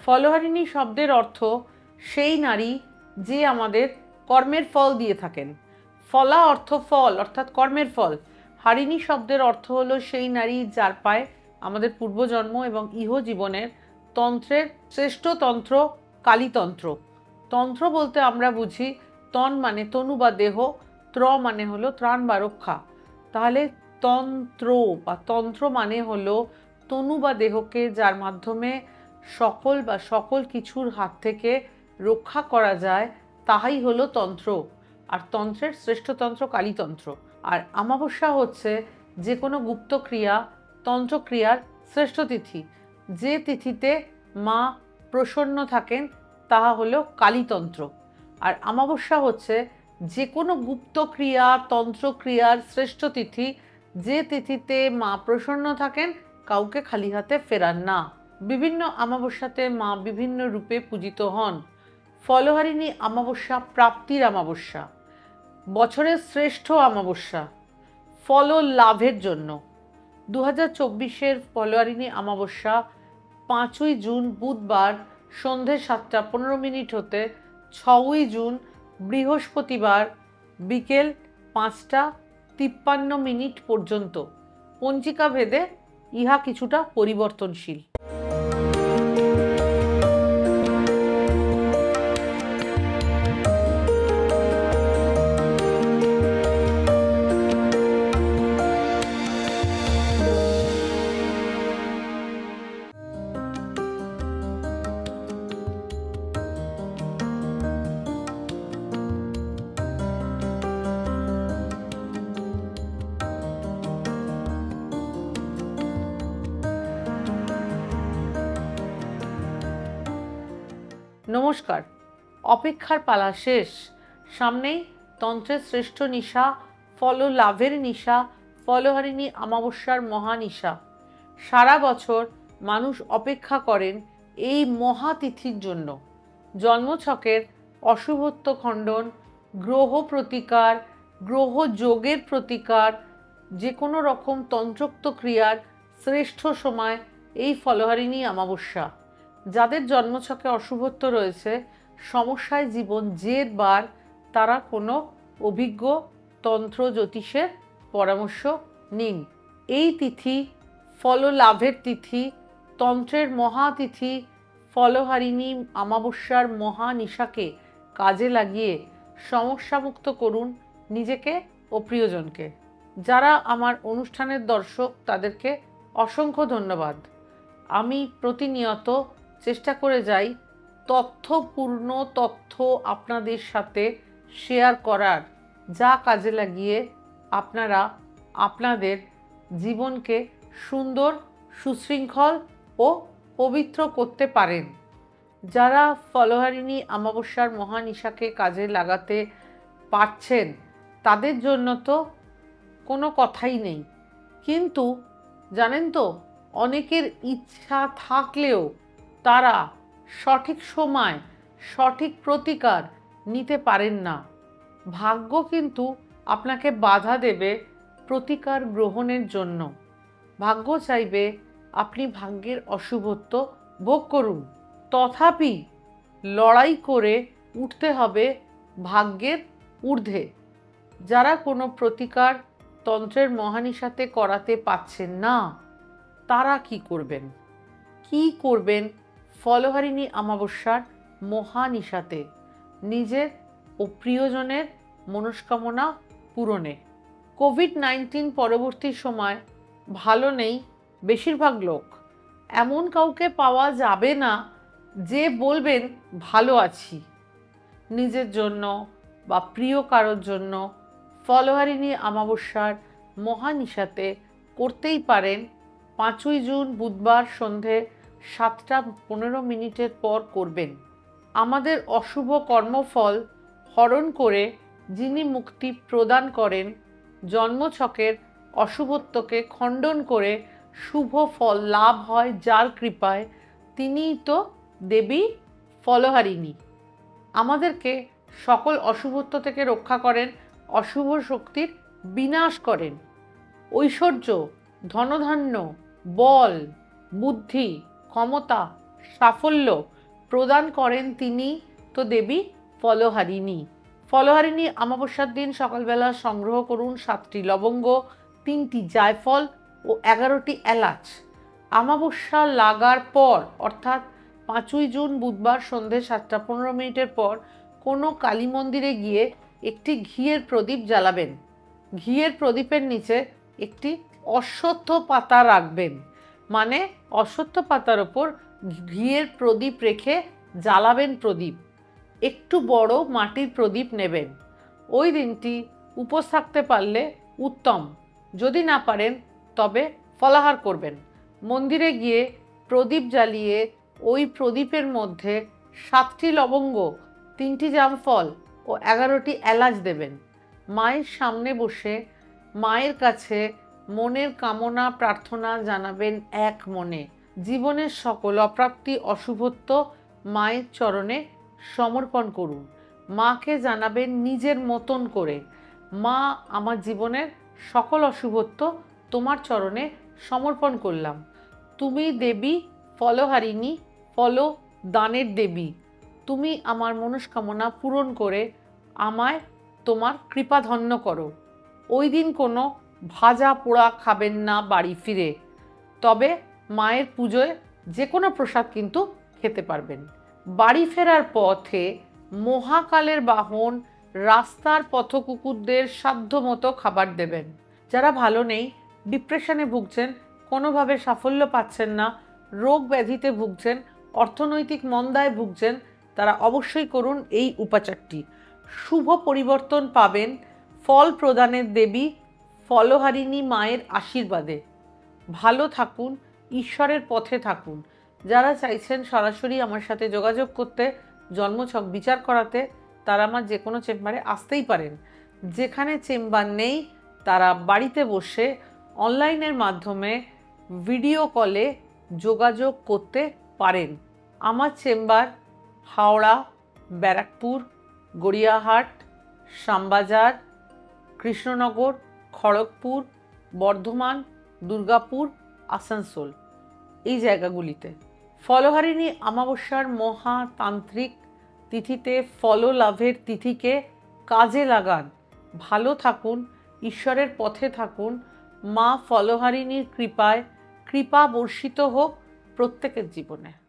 ফলহারিণী শব্দের অর্থ সেই নারী যে আমাদের কর্মের ফল দিয়ে থাকেন। ফলা অর্থ ফল, অর্থাৎ কর্মের ফল। হারিণী শব্দের অর্থ হলো সেই নারী যার পায় আমাদের পূর্বজন্ম এবং ইহ জীবনের তন্ত্রের শ্রেষ্ঠ তন্ত্র, কালীতন্ত্র। তন্ত্র বলতে আমরা বুঝি তন মানে তনু বা দেহ, ত্র মানে হলো ত্রাণ বা রক্ষা। তাহলে তন্ত্র বা তন্ত্র মানে হলো তনু বা দেহকে যার মাধ্যমে সকল বা সকল কিছুর হাত থেকে রক্ষা করা যায়, তাহাই হলো তন্ত্র। আর তন্ত্রের শ্রেষ্ঠ তন্ত্র কালীতন্ত্র। আর আমাবস্যা হচ্ছে যে কোনো গুপ্ত ক্রিয়া, তন্ত্রক্রিয়ার শ্রেষ্ঠ তিথি। যে তিথিতে মা প্রসন্ন থাকেন, তাহা হলো কালীতন্ত্র। আর আমাবস্যা হচ্ছে যে কোনো গুপ্ত ক্রিয়া, তন্ত্রক্রিয়ার শ্রেষ্ঠ তিথি, যে তিথিতে মা প্রসন্ন থাকেন, কাউকে খালি হাতে ফেরান না। বিভিন্ন আমাবস্যাতে মা বিভিন্ন রূপে পূজিত হন। ফলহারিণী আমাবস্যা প্রাপ্তির আমাবস্যা বছরের শ্রেষ্ঠ আমাবস্যা ফল লাভের জন্য। দু হাজার চব্বিশের ফলোয়ারিণী আমাবস্যা পাঁচই জুন বুধবার সন্ধে সাতটা পনেরো মিনিট হতে ছই জুন বৃহস্পতিবার বিকেল পাঁচটা তিপ্পান্ন মিনিট পর্যন্ত। পঞ্জিকা ভেদে ইহা কিছুটা পরিবর্তনশীল। নমস্কার। অপেক্ষার পালা শেষ। সামনেই তন্ত্রের শ্রেষ্ঠ নিশা, ফল লাভের নিশা, ফলহারিণী অমাবস্যার মহানিশা সারা বছর মানুষ অপেক্ষা করেন এই মহাতিথির জন্য। জন্মছকের অশুভত্ব খণ্ডন, গ্রহ প্রতিকার, গ্রহ যোগের প্রতিকার যে কোনো রকম তন্ত্রোক্ত ক্রিয়ার শ্রেষ্ঠ সময় এই ফলহারিণী অমাবস্যা। যাদের জন্মছকে অশুভত্ব রয়েছে, সমস্যায় জীবন জেরবার তারা কোনো অভিজ্ঞ তন্ত্র জ্যোতিষের পরামর্শ নিন। এই তিথি ফল লাভের তিথি, তন্ত্রের মহাতিথি ফলহারিণী অমাবস্যার মহানিশাকে কাজে লাগিয়ে সমস্যামুক্ত করুন নিজেকে ও প্রিয়জনকে। যারা আমার অনুষ্ঠানের দর্শক, তাদেরকে অসংখ্য ধন্যবাদ। আমি প্রতিনিয়ত চেষ্টা করে যাই তথ্যপূর্ণ তথ্য আপনাদের সাথে শেয়ার করার। যা কাজে লাগিয়ে আপনারা আপনাদের জীবনকে সুন্দর, সুশৃঙ্খল ও পবিত্র করতে পারেন। যারা ফলহারিণী অমাবস্যার মহানিশাকে কাজে লাগাতে পারছেন, তাদের জন্য তো কোনো কথাই নেই। কিন্তু জানেন তো, অনেকের ইচ্ছা থাকলেও তারা সঠিক সময়, সঠিক প্রতিকার নিতে পারেন না। ভাগ্য কিন্তু আপনাকে বাধা দেবে প্রতিকার গ্রহণের জন্য। ভাগ্য চাইবে আপনি ভাগ্যের অশুভত্ব ভোগ করুন। তথাপি লড়াই করে উঠতে হবে ভাগ্যের ঊর্ধ্বে। যারা কোনো প্রতিকার তন্ত্রের মহানিশাতে করাতে পাচ্ছেন না, তারা কি করবেন? কি করবেন ফলহারিণী অমাবস্যার মহানিশাতে নিজের ও প্রিয়জনের মনস্কামনা পূরণে। কোভিড নাইন্টিন পরবর্তী সময় ভালো নেই বেশিরভাগ লোক। এমন কাউকে পাওয়া যাবে না যে বলবেন, ভালো আছি। নিজের জন্য বা প্রিয় কারোর জন্য ফলহারিণী অমাবস্যার মহানিশাতে করতেই পারেন পাঁচই জুন বুধবার সন্ধে সাতটা পনেরো মিনিটের পর করবেন। আমাদের অশুভ কর্মফল হরণ করে যিনি মুক্তি প্রদান করেন, জন্মছকের অশুভত্বকে খণ্ডন করে শুভ ফল লাভ হয় যার কৃপায় তিনিই তো দেবী ফলহারিণী। আমাদেরকে সকল অশুভত্ব থেকে রক্ষা করেন, অশুভ শক্তির বিনাশ করেন। ঐশ্বর্য, ধনধান্য, বল, বুদ্ধি ক্ষমতা, সাফল্য প্রদান করেন তিনি। তো দেবী, ফলহারিণী। ফলহারিণী অমাবস্যার দিন সকালবেলা সংগ্রহ করুন সাতটি লবঙ্গ, তিনটি জায়ফল ও এগারোটি এলাচ। অমাবস্যা লাগার পর, অর্থাৎ পাঁচই জুন বুধবার সন্ধে সাতটা পনেরো মিনিটের পর, কোনো কালী মন্দিরে গিয়ে একটি ঘিয়ের প্রদীপ জ্বালাবেন। ঘিয়ের প্রদীপের নিচে একটি অশ্বত্থ পাতা রাখবেন। মানে অশ্বত্থ পাতার ওপর ঘিয়ের প্রদীপ রেখে জ্বালাবেন প্রদীপ। একটু বড় মাটির প্রদীপ নেবেন। ওই দিনটি উপোস থাকতে পারলে উত্তম। যদি না পারেন, তবে ফলাহার করবেন। মন্দিরে গিয়ে প্রদীপ জ্বালিয়ে ওই প্রদীপের মধ্যে সাতটি লবঙ্গ, তিনটি জামফল ও এগারোটি এলাচ দেবেন। মায়ের সামনে বসে মায়ের কাছে মনের কামনা, প্রার্থনা জানাবেন এক মনে। জীবনের সকল অপ্রাপ্তি, অশুভত্ব মায়ের চরণে সমর্পণ করুন। মাকে জানাবেন নিজের মতন করে। মা, আমার জীবনের সকল অশুভত্ব তোমার চরণে সমর্পণ করলাম। তুমি দেবী, ফলহারিণী, ফল দানের দেবী। তুমি আমার মনস্কামনা পূরণ করে আমায় তোমার কৃপাধন্য করো। ওই দিন কোনো ভাজা পোড়া খাবেন না বাড়ি ফিরে। তবে মায়ের পুজোয় যে কোনো প্রসাদ কিন্তু খেতে পারবেন। বাড়ি ফেরার পথে মহাকালের বাহন রাস্তার পথ পথকুকুরদের সাধ্যমতো খাবার দেবেন। যারা ভালো নেই, ডিপ্রেশনে ভুগছেন, কোনোভাবে সাফল্য পাচ্ছেন না, রোগ ব্যাধিতে ভুগছেন, অর্থনৈতিক মন্দায় ভুগছেন, তারা অবশ্যই করুন এই উপাচারটি। শুভ পরিবর্তন পাবেন, ফল প্রদানের দেবী ফলহারিণী মায়ের আশীর্বাদে। ভালো থাকুন, ঈশ্বরের পথে থাকুন। যারা চাইছেন সরাসরি আমার সাথে যোগাযোগ করতে, জন্মছক বিচার করাতে, তারা আমার যে কোনো চেম্বারে আসতেই পারেন। যেখানে চেম্বার নেই, তারা বাড়িতে বসে অনলাইনের মাধ্যমে ভিডিও কলে যোগাযোগ করতে পারেন। আমার চেম্বার হাওড়া, ব্যারাকপুর, গড়িয়াহাট, শ্যামবাজার, কৃষ্ণনগর খড়গপুর, বর্ধমান, দুর্গাপুর, আসানসোল। এই জায়গাগুলিতে। ফলহারিণী অমাবস্যার মহাতান্ত্রিক তিথিতে ফল লাভের তিথিকে কাজে লাগান। ভালো থাকুন, ঈশ্বরের পথে থাকুন, মা ফলহারিণীর কৃপায় কৃপা বর্ষিত হোক প্রত্যেকের জীবনে।